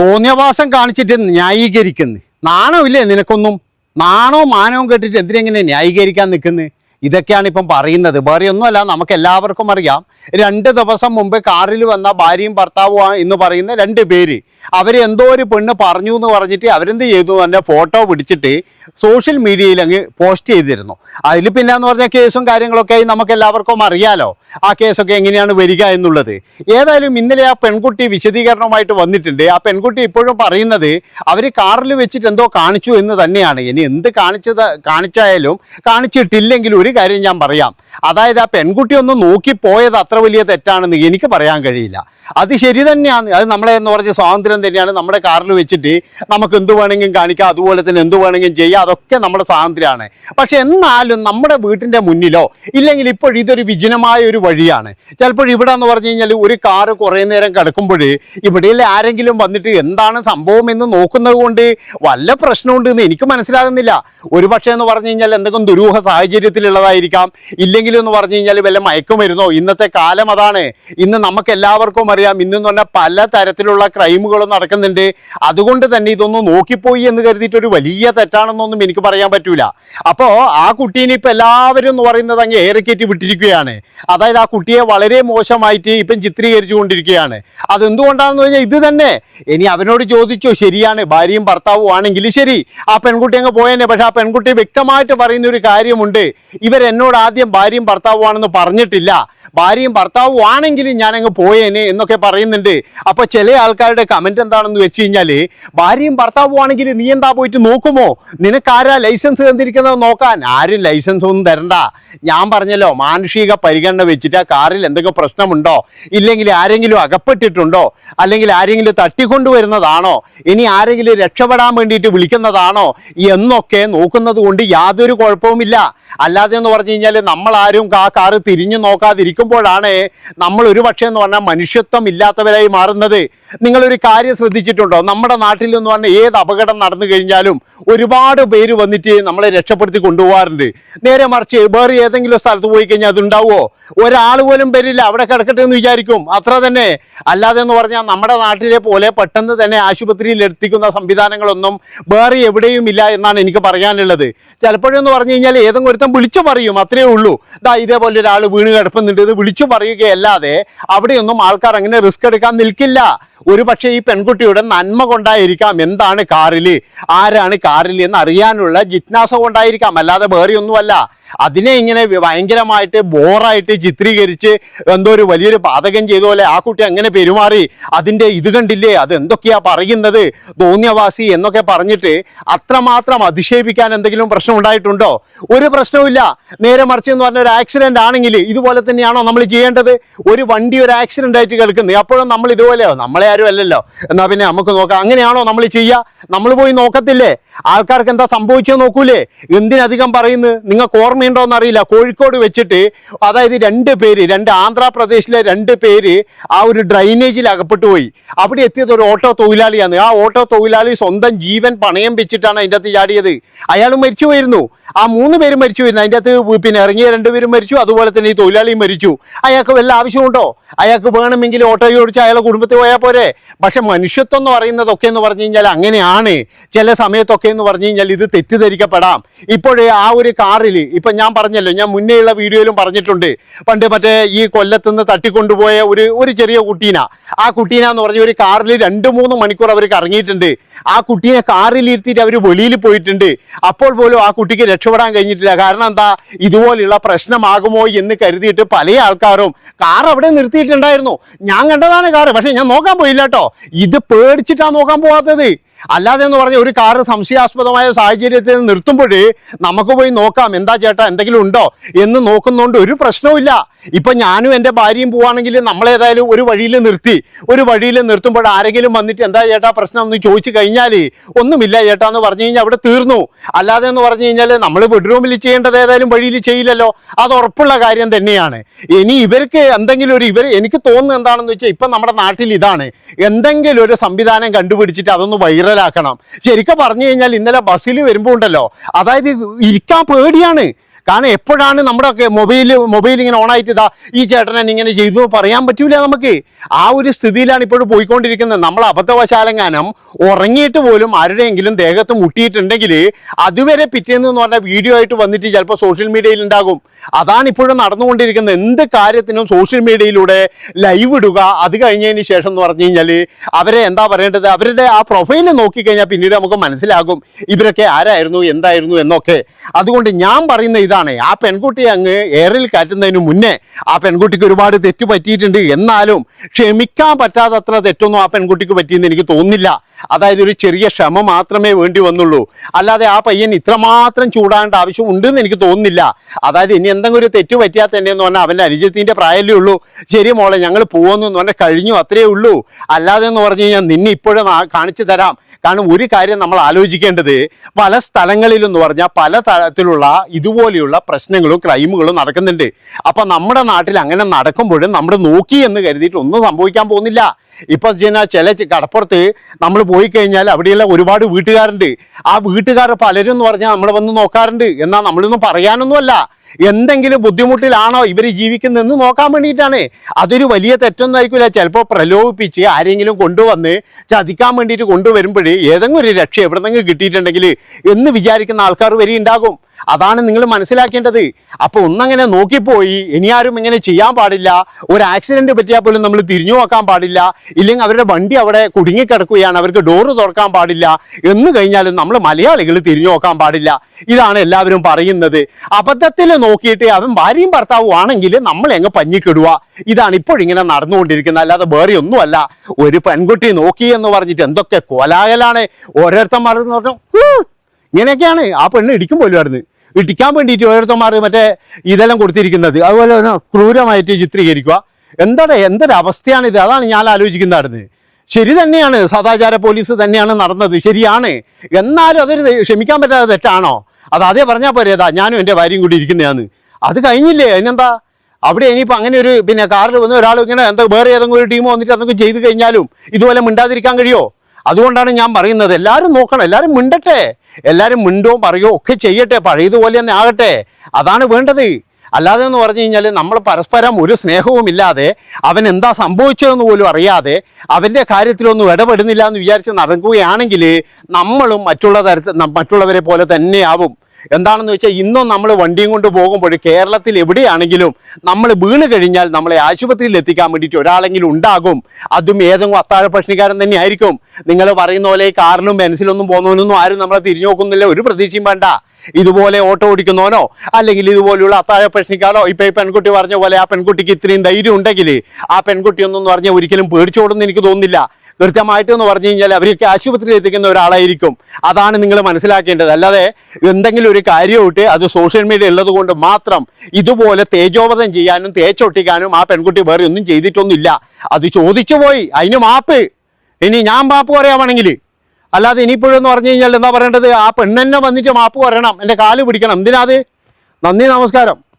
തോന്നിയവാസം കാണിച്ചിട്ട് ന്യായീകരിക്കുന്നു. നാണമില്ലേ നിനക്കൊന്നും? നാണോ മാനവും കേട്ടിട്ട് എന്തിനെങ്ങനെ ന്യായീകരിക്കാൻ നിൽക്കുന്നു ഇതൊക്കെയാണ് ഇപ്പം പറയുന്നത്. വേറെ ഒന്നുമല്ല നമുക്ക് എല്ലാവർക്കും അറിയാം. രണ്ട് ദിവസം മുമ്പ് കാറിൽ വന്ന ഭാര്യയും ഭർത്താവും എന്ന് പറയുന്ന രണ്ട് പേര്. അവർ എന്തോ ഒരു പെണ്ണ് പറഞ്ഞു എന്ന് പറഞ്ഞിട്ട് അവരെന്ത് ചെയ്തു? എന്റെ ഫോട്ടോ പിടിച്ചിട്ട് സോഷ്യൽ മീഡിയയിൽ അങ്ങ് പോസ്റ്റ് ചെയ്തിരുന്നു. അതിൽ പിന്നെ എന്ന് പറഞ്ഞാൽ കേസും കാര്യങ്ങളൊക്കെ നമുക്ക് എല്ലാവർക്കും അറിയാലോ ആ കേസൊക്കെ എങ്ങനെയാണ് വരിക എന്നുള്ളത്. ഏതായാലും ഇന്നലെ ആ പെൺകുട്ടി വിശദീകരണമായിട്ട് വന്നിട്ടുണ്ട്. ആ പെൺകുട്ടി ഇപ്പോഴും പറയുന്നത് അവർ കാറിൽ വെച്ചിട്ട് എന്തോ കാണിച്ചു എന്ന് തന്നെയാണ്. ഇനി എന്ത് കാണിച്ചത് കാണിച്ചായാലും കാണിച്ചിട്ടില്ലെങ്കിൽ ഒരു കാര്യം ഞാൻ പറയാം. അതായത് ആ പെൺകുട്ടി ഒന്ന് നോക്കിപ്പോയത് അത്ര വലിയ തെറ്റാണെന്ന് എനിക്ക് പറയാൻ കഴിയില്ല. അത് ശരി തന്നെയാണ്. അത് നമ്മളെ എന്ന് പറഞ്ഞ സ്വാതന്ത്ര്യം തന്നെയാണ് നമ്മുടെ കാറിൽ വെച്ചിട്ട് നമുക്ക് എന്ത് വേണമെങ്കിലും കാണിക്കാം അതുപോലെ തന്നെ എന്ത് വേണമെങ്കിലും ചെയ്യാം അതൊക്കെ നമ്മുടെ സ്വാതന്ത്ര്യമാണ്. പക്ഷെ എന്നാലും നമ്മുടെ വീട്ടിന്റെ മുന്നിലോ ഇല്ലെങ്കിൽ ഇപ്പോൾ ഇതൊരു വിജനമായ ഒരു വഴിയാണ്. ചിലപ്പോൾ ഇവിടെ എന്ന് പറഞ്ഞു കഴിഞ്ഞാൽ ഒരു കാറ് കുറേ നേരം കിടക്കുമ്പോൾ ഇവിടെയുള്ള ആരെങ്കിലും വന്നിട്ട് എന്താണ് സംഭവം എന്ന് നോക്കുന്നത് കൊണ്ട് വല്ല പ്രശ്നമുണ്ടെന്ന് എനിക്ക് മനസ്സിലാകുന്നില്ല. ഒരു പക്ഷേ എന്ന് പറഞ്ഞു കഴിഞ്ഞാൽ എന്തെങ്കിലും ദുരൂഹ സാഹചര്യത്തിലുള്ളതായിരിക്കാം. ഇല്ലെങ്കിലും എന്ന് പറഞ്ഞു കഴിഞ്ഞാൽ വല്ല മയക്കുമരുന്നോ ഇന്നത്തെ കാലം അതാണ്. ഇന്ന് നമുക്ക് എല്ലാവർക്കും അറിയാം ഇന്നെന്ന് പറഞ്ഞാൽ പല തരത്തിലുള്ള ക്രൈമുകളും നടക്കുന്നുണ്ട്. അതുകൊണ്ട് തന്നെ ഇതൊന്നും നോക്കിപ്പോയി എന്ന് കരുതിയിട്ട് ഒരു വലിയ തെറ്റാണെന്നൊന്നും എനിക്ക് പറയാൻ പറ്റൂല. അപ്പോ ആ കുട്ടീനെ ഇപ്പം എല്ലാവരും എന്ന് പറയുന്നത് അങ്ങ് ഏറെക്കേറ്റി വിട്ടിരിക്കുകയാണ്. അതായത് ആ കുട്ടിയെ വളരെ മോശമായിട്ട് ഇപ്പം ചിത്രീകരിച്ചു കൊണ്ടിരിക്കുകയാണ് അതെന്തുകൊണ്ടാണെന്ന് പറഞ്ഞാൽ ഇത് തന്നെ. ഇനി അവനോട് ചോദിച്ചോ ശരിയാണ് ഭാര്യയും ഭർത്താവും ആണെങ്കിൽ ശരി. ആ പെൺകുട്ടി അങ്ങ് പോയേനെ. പക്ഷെ ആ പെൺകുട്ടി വ്യക്തമായിട്ട് പറയുന്ന ഒരു കാര്യമുണ്ട്. ഇവരെന്നോട് ആദ്യം ഭാര്യയും ഭർത്താവും ആണെന്ന് പറഞ്ഞിട്ടില്ല. ഭാര്യയും ഭർത്താവും ആണെങ്കിലും ഞാനങ്ങ് പോയേനെ എന്നൊക്കെ പറയുന്നുണ്ട്. അപ്പോൾ ചില ആൾക്കാരുടെ കമന്റ് എന്താണെന്ന് വെച്ച് കഴിഞ്ഞാൽ ഭാര്യയും ഭർത്താവും ആണെങ്കിൽ നീ എന്താ പോയിട്ട് നോക്കുമോ? നിനക്കാരാ ലൈസൻസ് തന്നിരിക്കുന്നത് നോക്കാൻ? ആരും ലൈസൻസ് ഒന്നും തരണ്ട. ഞാൻ പറഞ്ഞല്ലോ മാനുഷിക പരിഗണന വെച്ചിട്ട് ആ കാറിൽ എന്തെങ്കിലും പ്രശ്നമുണ്ടോ? ഇല്ലെങ്കിൽ ആരെങ്കിലും അകപ്പെട്ടിട്ടുണ്ടോ? അല്ലെങ്കിൽ ആരെങ്കിലും തട്ടിക്കൊണ്ടുവരുന്നതാണോ? ഇനി ആരെങ്കിലും രക്ഷപ്പെടാൻ വേണ്ടിയിട്ട് വിളിക്കുന്നതാണോ? എന്നൊക്കെ നോക്കുന്നത് കൊണ്ട് യാതൊരു കുഴപ്പവുമില്ല. അല്ലാതെ എന്ന് പറഞ്ഞു കഴിഞ്ഞാൽ ആരും ആ കാറ് തിരിഞ്ഞു നോക്കാതിരിക്കുമ്പോഴാണ് നമ്മൾ ഒരു പക്ഷേ എന്ന് പറഞ്ഞാൽ മനുഷ്യത്വം ഇല്ലാത്തവരായി മാറുന്നത്. നിങ്ങളൊരു കാര്യം ശ്രദ്ധിച്ചിട്ടുണ്ടോ? നമ്മുടെ നാട്ടിൽ എന്ന് പറഞ്ഞാൽ ഏത് അപകടം നടന്നു കഴിഞ്ഞാലും ഒരുപാട് പേര് വന്നിട്ട് നമ്മളെ രക്ഷപ്പെടുത്തി കൊണ്ടുപോകാറുണ്ട്. നേരെ മറിച്ച് വേറെ ഏതെങ്കിലും സ്ഥലത്ത് പോയി കഴിഞ്ഞാൽ അതുണ്ടാവുമോ? ഒരാൾ പോലും വരില്ല. അവിടെ കിടക്കട്ടെ എന്ന് വിചാരിക്കും. അത്ര തന്നെ. അല്ലാതെ എന്ന് പറഞ്ഞാൽ നമ്മുടെ നാട്ടിലെ പോലെ പെട്ടെന്ന് തന്നെ ആശുപത്രിയിൽ എത്തിക്കുന്ന സംവിധാനങ്ങളൊന്നും വേറെ എവിടെയും ഇല്ല എന്നാണ് എനിക്ക് പറയാനുള്ളത്. ചിലപ്പോഴെന്ന് പറഞ്ഞു കഴിഞ്ഞാൽ ഏതെങ്കിലും ഒരുത്തം വിളിച്ചു പറയും. അത്രയേ ഉള്ളൂ. ദാ ഇതേപോലെ ഒരാൾ വീണ് കിടപ്പുന്നുണ്ട് ഇത് വിളിച്ചു പറയുകയല്ലാതെ അവിടെയൊന്നും ആൾക്കാർ അങ്ങനെ റിസ്ക് എടുക്കാൻ നിൽക്കില്ല. ഒരു പക്ഷേ ഈ പെൺകുട്ടിയുടെ നന്മ കൊണ്ടായിരിക്കാം. എന്താണ് കാറിൽ ആരാണ് കാറിൽ എന്ന് അറിയാനുള്ള ജിജ്ഞാസ കൊണ്ടായിരിക്കാം. അല്ലാതെ വേറെ ഒന്നുമല്ല അതിനെ ഇങ്ങനെ ഭയങ്കരമായിട്ട് ബോറായിട്ട് ചിത്രീകരിച്ച് എന്തോ ഒരു വലിയൊരു പാതകം ചെയ്ത പോലെ ആ കുട്ടി അങ്ങനെ പെരുമാറി. അതിന്റെ ഇത് കണ്ടില്ലേ? അത് എന്തൊക്കെയാ പറയുന്നത്? തോന്നിയവാസി എന്നൊക്കെ പറഞ്ഞിട്ട് അത്രമാത്രം അധിക്ഷേപിക്കാൻ എന്തെങ്കിലും പ്രശ്നം ഉണ്ടായിട്ടുണ്ടോ? ഒരു പ്രശ്നവുമില്ല നേരെ മറിച്ച് എന്ന് പറഞ്ഞ ഒരു ആക്സിഡന്റ് ആണെങ്കിൽ ഇതുപോലെ തന്നെയാണോ നമ്മൾ ചെയ്യേണ്ടത്? ഒരു വണ്ടി ഒരു ആക്സിഡന്റ് ആയിട്ട് കിടക്കുന്നത് അപ്പോഴും നമ്മൾ ഇതുപോലെയോ നമ്മളെ ആരും അല്ലല്ലോ. എന്നാ പിന്നെ നമുക്ക് നോക്കാം. അങ്ങനെയാണോ നമ്മൾ ചെയ്യുക? നമ്മൾ പോയി നോക്കത്തില്ലേ? ആൾക്കാർക്ക് എന്താ സംഭവിച്ചോ നോക്കൂലേ? എന്തിനധികം പറയുന്നു? നിങ്ങൾക്ക് ഓർമ്മയുണ്ടോ എന്നറിയില്ല കോഴിക്കോട് വെച്ചിട്ട് അതായത് രണ്ട് പേര് രണ്ട് ആന്ധ്രാപ്രദേശിലെ രണ്ട് പേര് ആ ഒരു ഡ്രൈനേജിൽ അകപ്പെട്ടു പോയി. അവിടെ എത്തിയത് ഒരു ഓട്ടോ തൊഴിലാളിയാണ്. ആ ഓട്ടോ തൊഴിലാളി സ്വന്തം ജീവൻ പണയം വെച്ചിട്ടാണ് അതിന്റെ അകത്ത് ചാടിയത്. അയാൾ മരിച്ചു പോയിരുന്നു. ആ മൂന്ന് പേരും മരിച്ചു പിന്നെ അതിന്റെ അകത്ത് പിന്നെ ഇറങ്ങിയ രണ്ടുപേരും മരിച്ചു അതുപോലെ തന്നെ ഈ തൊഴിലാളിയും മരിച്ചു. അയാൾക്ക് വല്ല ആവശ്യമുണ്ടോ? അയാൾക്ക് വേണമെങ്കിൽ ഓട്ടോ ഓടിച്ച് അയാളെ കുടുംബത്തിൽ പോയാൽ പോരെ. പക്ഷെ മനുഷ്യത്വം എന്ന് പറയുന്നതൊക്കെ എന്ന് പറഞ്ഞു കഴിഞ്ഞാൽ അങ്ങനെയാണ്. ചില സമയത്തൊക്കെ എന്ന് പറഞ്ഞു കഴിഞ്ഞാൽ ഇത് തെറ്റിദ്ധരിക്കപ്പെടാം. ഇപ്പോഴേ ആ ഒരു കാറിൽ ഇപ്പം ഞാൻ പറഞ്ഞല്ലോ ഞാൻ മുന്നേയുള്ള വീഡിയോയിലും പറഞ്ഞിട്ടുണ്ട്. പണ്ട് മറ്റേ ഈ കൊല്ലത്തുനിന്ന് തട്ടിക്കൊണ്ടുപോയ ഒരു ഒരു ചെറിയ കുട്ടീന. ആ കുട്ടീന എന്ന് പറഞ്ഞ ഒരു കാറിൽ രണ്ട് മൂന്ന് മണിക്കൂർ അവർ കറങ്ങിയിട്ടുണ്ട് ആ കുട്ടിയെ കാറിൽ ഇരുത്തിയിട്ട് അവർ വെളിയിൽ പോയിട്ടുണ്ട്. അപ്പോൾ പോലും ആ കുട്ടിക്ക് രക്ഷപ്പെടാൻ കഴിഞ്ഞിട്ടില്ല. കാരണം എന്താ? ഇതുപോലെയുള്ള പ്രശ്നമാകുമോ എന്ന് കരുതിയിട്ട് പല ആൾക്കാരും കാർ അവിടെ നിർത്തിയിട്ടുണ്ടായിരുന്നു. ഞാൻ കണ്ടതാണ് കാർ പക്ഷെ ഞാൻ നോക്കാൻ പോയില്ല കേട്ടോ. ഇത് പേടിച്ചിട്ടാണ് നോക്കാൻ പോകാത്തത് അല്ലാതെ എന്ന് പറഞ്ഞ ഒരു കാറ് സംശയാസ്പദമായ സാഹചര്യത്തിൽ നിർത്തുമ്പോഴേ നമുക്ക് പോയി നോക്കാം. എന്താ ചേട്ടാ എന്തെങ്കിലും ഉണ്ടോ എന്ന് നോക്കുന്നതുകൊണ്ട് ഒരു പ്രശ്നവുമില്ല. ഇപ്പൊ ഞാനും എന്റെ ഭാര്യയും പോവാണെങ്കിൽ നമ്മളേതായാലും ഒരു വഴിയിൽ നിർത്തി ഒരു വഴിയിൽ നിർത്തുമ്പോൾ ആരെങ്കിലും വന്നിട്ട് എന്താ ചേട്ടാ പ്രശ്നം എന്ന് ചോദിച്ചു കഴിഞ്ഞാൽ ഒന്നുമില്ല ചേട്ടാ എന്ന് പറഞ്ഞു കഴിഞ്ഞാൽ അവിടെ തീർന്നു. അല്ലാതെ എന്ന് പറഞ്ഞു കഴിഞ്ഞാൽ നമ്മൾ ബെഡ്റൂമിൽ ചെയ്യേണ്ടത് ഏതായാലും വഴിയിൽ ചെയ്യില്ലല്ലോ. അത് ഉറപ്പുള്ള കാര്യം തന്നെയാണ്. ഇനി ഇവർക്ക് എന്തെങ്കിലും ഒരു ഇവർ എനിക്ക് തോന്നുന്നത് എന്താണെന്ന് വെച്ചാൽ ഇപ്പം നമ്മുടെ നാട്ടിൽ ഇതാണ്. എന്തെങ്കിലും ഒരു സംവിധാനം കണ്ടുപിടിച്ചിട്ട് അതൊന്ന് വൈറലാക്കണം. ശരിക്കും പറഞ്ഞു കഴിഞ്ഞാൽ ഇന്നലെ ബസ്സിൽ വരുമ്പോൾ ഉണ്ടല്ലോ. അതായത് ഇരിക്കാൻ പേടിയാണ്. കാരണം എപ്പോഴാണ് നമ്മുടെ മൊബൈൽ മൊബൈൽ ഇങ്ങനെ ഓണായിട്ട് ഇതാ ഈ ചേട്ടനെ ഇങ്ങനെ ചെയ്തു പറയാൻ പറ്റൂല നമുക്ക്. ആ ഒരു സ്ഥിതിയിലാണ് ഇപ്പോഴും പോയിക്കൊണ്ടിരിക്കുന്നത്. നമ്മൾ അബദ്ധവശാലങ്ങാനം ഉറങ്ങിയിട്ട് പോലും ആരുടെയെങ്കിലും ദേഹത്ത് മുട്ടിയിട്ടുണ്ടെങ്കിൽ അതുവരെ പിറ്റേന്ന് എന്ന് പറഞ്ഞ വീഡിയോ ആയിട്ട് വന്നിട്ട് ചിലപ്പോൾ സോഷ്യൽ മീഡിയയിൽ ഉണ്ടാകും. അതാണ് ഇപ്പോഴും നടന്നുകൊണ്ടിരിക്കുന്നത്. എന്ത് കാര്യത്തിനും സോഷ്യൽ മീഡിയയിലൂടെ ലൈവ് ഇടുക അത് കഴിഞ്ഞതിന് ശേഷം എന്ന് പറഞ്ഞു കഴിഞ്ഞാൽ അവരെ എന്താ പറയേണ്ടത്? അവരുടെ ആ പ്രൊഫൈൽ നോക്കിക്കഴിഞ്ഞാൽ പിന്നീട് നമുക്ക് മനസ്സിലാകും ഇവരൊക്കെ ആരായിരുന്നു എന്തായിരുന്നു എന്നൊക്കെ. അതുകൊണ്ട് ഞാൻ പറയുന്ന ഇതാണ്. ആ പെൺകുട്ടി അങ്ങ് എയറിൽ കയറ്റുന്നതിന് മുന്നേ ആ പെൺകുട്ടിക്ക് ഒരുപാട് തെറ്റ് പറ്റിയിട്ടുണ്ട്. എന്നാലും ക്ഷമിക്കാൻ പറ്റാത്തത്ര തെറ്റൊന്നും ആ പെൺകുട്ടിക്ക് പറ്റിയെന്ന് എനിക്ക് തോന്നുന്നില്ല. അതായത് ഒരു ചെറിയ ക്ഷമ മാത്രമേ വേണ്ടി വന്നുള്ളൂ. അല്ലാതെ ആ പയ്യൻ ഇത്രമാത്രം ചൂടാകേണ്ട ആവശ്യം ഉണ്ടെന്ന് എനിക്ക് തോന്നുന്നില്ല. അതായത് ഇനി എന്തെങ്കിലും ഒരു തെറ്റ് പറ്റിയാൽ തന്നെ എന്ന് പറഞ്ഞാൽ അവന്റെ അനുജത്തിന്റെ പ്രായമല്ലേ ഉള്ളൂ. ശരി മോളെ ഞങ്ങൾ പോകുന്നു എന്ന് പറഞ്ഞാൽ കഴിഞ്ഞു അത്രയേ ഉള്ളൂ. അല്ലാതെ എന്ന് പറഞ്ഞു കഴിഞ്ഞാൽ നിന്നെ ഇപ്പോഴും കാണിച്ചു തരാം. കാരണം ഒരു കാര്യം നമ്മൾ ആലോചിക്കേണ്ടത് പല സ്ഥലങ്ങളിലും എന്ന് പറഞ്ഞാൽ പല തരത്തിലുള്ള ഇതുപോലെയുള്ള പ്രശ്നങ്ങളും ക്രൈമുകളും നടക്കുന്നുണ്ട്. അപ്പൊ നമ്മുടെ നാട്ടിൽ അങ്ങനെ നടക്കുമ്പോഴും നമ്മൾ നോക്കി എന്ന് കരുതിയിട്ട് ഒന്നും സംഭവിക്കാൻ പോകുന്നില്ല. ഇപ്പൊ ചെയ്യുന്ന ചില കടപ്പുറത്ത് നമ്മൾ പോയി കഴിഞ്ഞാൽ അവിടെയുള്ള ഒരുപാട് വീട്ടുകാരുണ്ട്. ആ വീട്ടുകാർ പലരും എന്ന് പറഞ്ഞാൽ നമ്മളെ വന്ന് നോക്കാറുണ്ട്. എന്നാൽ നമ്മളൊന്നും പറയാനൊന്നുമല്ല. എന്തെങ്കിലും ബുദ്ധിമുട്ടിലാണോ ഇവർ ജീവിക്കുന്നതെന്ന് നോക്കാൻ വേണ്ടിയിട്ടാണ്. അതൊരു വലിയ തെറ്റൊന്നും ആയിരിക്കില്ല ചിലപ്പോൾ പ്രലോഭിപ്പിച്ച് ആരെങ്കിലും കൊണ്ടുവന്ന് ചതിക്കാൻ വേണ്ടിയിട്ട് കൊണ്ടുവരുമ്പോഴേ ഏതെങ്കിലും ഒരു രക്ഷ എവിടെന്നെങ്കിലും കിട്ടിയിട്ടുണ്ടെങ്കിൽ എന്ന് വിചാരിക്കുന്ന ആൾക്കാർ വരെ ഉണ്ടാകും. അതാണ് നിങ്ങൾ മനസ്സിലാക്കേണ്ടത്. അപ്പോൾ ഒന്നങ്ങനെ നോക്കിപ്പോയി ഇനി ആരും ഇങ്ങനെ ചെയ്യാൻ പാടില്ല. ഒരു ആക്സിഡന്റ് പറ്റിയാൽ പോലും നമ്മൾ തിരിഞ്ഞു നോക്കാൻ പാടില്ല. ഇല്ലെങ്കിൽ അവരുടെ വണ്ടി അവിടെ കുടുങ്ങിക്കിടക്കുകയാണ് അവർക്ക് ഡോറ് തുറക്കാൻ പാടില്ല. എന്ന് കഴിഞ്ഞാലും നമ്മൾ മലയാളികൾ തിരിഞ്ഞു നോക്കാൻ പാടില്ല. ഇതാണ് എല്ലാവരും പറയുന്നത്. അബദ്ധത്തിൽ നോക്കിയിട്ട് അവൻ ഭാര്യയും ഭർത്താവും ആണെങ്കിൽ നമ്മൾ എങ്ങ് പഞ്ഞിക്കിടുക. ഇതാണ് ഇപ്പോഴിങ്ങനെ നടന്നുകൊണ്ടിരിക്കുന്നത്. അല്ലാതെ വേറെ ഒന്നുമല്ല. ഒരു പെൺകുട്ടി നോക്കി എന്ന് പറഞ്ഞിട്ട് എന്തൊക്കെ കോലാഹലാണ്. ഓരോരുത്തന്മാർ "ഹൂ, ഇങ്ങനെയൊക്കെയാണ് ആ പെണ്ണ് ഇടിക്കും പോലും ആയിരുന്നു ഇടിക്കാൻ വേണ്ടിയിട്ട് ഓരോരുത്തന്മാർ മറ്റേ ഇതെല്ലാം കൊടുത്തിരിക്കുന്നത്. അതുപോലെ തന്നെ ക്രൂരമായിട്ട് ചിത്രീകരിക്കുക. എന്താണ് അവസ്ഥയാണിത് അതാണ് ഞാൻ ആലോചിക്കുന്നതായിരുന്നു ശരി തന്നെയാണ്. സദാചാര പോലീസ് തന്നെയാണ് നടന്നത്. ശരിയാണ്. എന്നാലും അതൊരു ക്ഷമിക്കാൻ പറ്റാതെ തെറ്റാണോ? അത് അതേ പറഞ്ഞാൽ പോരെ. ഏതാ ഞാനും എന്റെ ഭാര്യയും കൂടി ഇരിക്കുന്നതാണ്. അത് കഴിഞ്ഞില്ലേ? അതിനെന്താ? അവിടെ ഇനിയിപ്പോൾ അങ്ങനെ ഒരു പിന്നെ കാറിൽ വന്ന് ഒരാൾ ഇങ്ങനെ എന്താ വേറെ ഏതെങ്കിലും ഒരു ടീം വന്നിട്ട് എന്തെങ്കിലും ചെയ്തു കഴിഞ്ഞാലും ഇതുപോലെ മിണ്ടാതിരിക്കാൻ കഴിയോ? അതുകൊണ്ടാണ് ഞാൻ പറയുന്നത്. എല്ലാവരും നോക്കണം. എല്ലാവരും മിണ്ടട്ടെ. എല്ലാവരും മിണ്ടോ പറയോ ഒക്കെ ചെയ്യട്ടെ പഴയതുപോലെ തന്നെ ആകട്ടെ. അതാണ് വേണ്ടത്. അല്ലാതെ എന്ന് പറഞ്ഞു കഴിഞ്ഞാൽ നമ്മൾ പരസ്പരം ഒരു സ്നേഹവും ഇല്ലാതെ അവൻ എന്താ സംഭവിച്ചതെന്ന് പോലും അറിയാതെ അവന്റെ കാര്യത്തിലൊന്നും ഇടപെടുന്നില്ല എന്ന് വിചാരിച്ച് നടക്കുകയാണെങ്കിൽ നമ്മളും മറ്റുള്ള തരത്തിൽ മറ്റുള്ളവരെ പോലെ തന്നെയാവും എന്താണെന്ന് വെച്ചാൽ ഇന്നും നമ്മൾ വണ്ടിയും കൊണ്ട് പോകുമ്പോൾ കേരളത്തിൽ എവിടെയാണെങ്കിലും നമ്മൾ വീണ് കഴിഞ്ഞാൽ നമ്മളെ ആശുപത്രിയിൽ എത്തിക്കാൻ വേണ്ടിയിട്ട് ഒരാളെങ്കിലും ഉണ്ടാകും. അതും ഏതെങ്കിലും അത്താഴ പ്രശ്നക്കാരൻ തന്നെ ആയിരിക്കും നിങ്ങൾ പറയുന്ന പോലെ ഈ കാറിലും ബെൻസിലൊന്നും പോകുന്നവനൊന്നും ആരും നമ്മളെ തിരിഞ്ഞു നോക്കുന്നില്ല. ഒരു പ്രതീക്ഷയും വേണ്ട. ഇതുപോലെ ഓട്ടോ ഓടിക്കുന്നവനോ അല്ലെങ്കിൽ ഇതുപോലെയുള്ള അത്താഴ പ്രശ്നക്കാരോ ഇപ്പൊ ഈ പെൺകുട്ടി പറഞ്ഞ പോലെ ആ പെൺകുട്ടിക്ക് ഇത്രയും ധൈര്യം ഉണ്ടെങ്കിൽ ആ പെൺകുട്ടി ഒന്നും പറഞ്ഞാൽ ഒരിക്കലും പേടിച്ചോടുന്നു എനിക്ക് തോന്നുന്നില്ല. കൃത്യമായിട്ട് എന്ന് പറഞ്ഞു കഴിഞ്ഞാൽ അവരൊക്കെ ആശുപത്രിയിൽ എത്തിക്കുന്ന ഒരാളായിരിക്കും. അതാണ് നിങ്ങൾ മനസ്സിലാക്കേണ്ടത്. അല്ലാതെ എന്തെങ്കിലും ഒരു കാര്യമായിട്ട് അത് സോഷ്യൽ മീഡിയ ഉള്ളത് കൊണ്ട് മാത്രം ഇതുപോലെ തേജോവധം ചെയ്യാനും തേച്ചൊട്ടിക്കാനും ആ പെൺകുട്ടി വേറെ ഒന്നും ചെയ്തിട്ടൊന്നുമില്ല. അത് ചോദിച്ചു പോയി. അതിന് മാപ്പ്. ഇനി ഞാൻ മാപ്പ് പറയാമാണെങ്കിൽ അല്ലാതെ ഇനിയിപ്പോഴെന്ന് പറഞ്ഞു കഴിഞ്ഞാൽ എന്താ പറയേണ്ടത്? ആ പെണ്ണെന്നെ വന്നിട്ട് മാപ്പ് പറയണം. എന്റെ കാൽ പിടിക്കണം. എന്തിനാ അത്? നന്ദി നമസ്കാരം.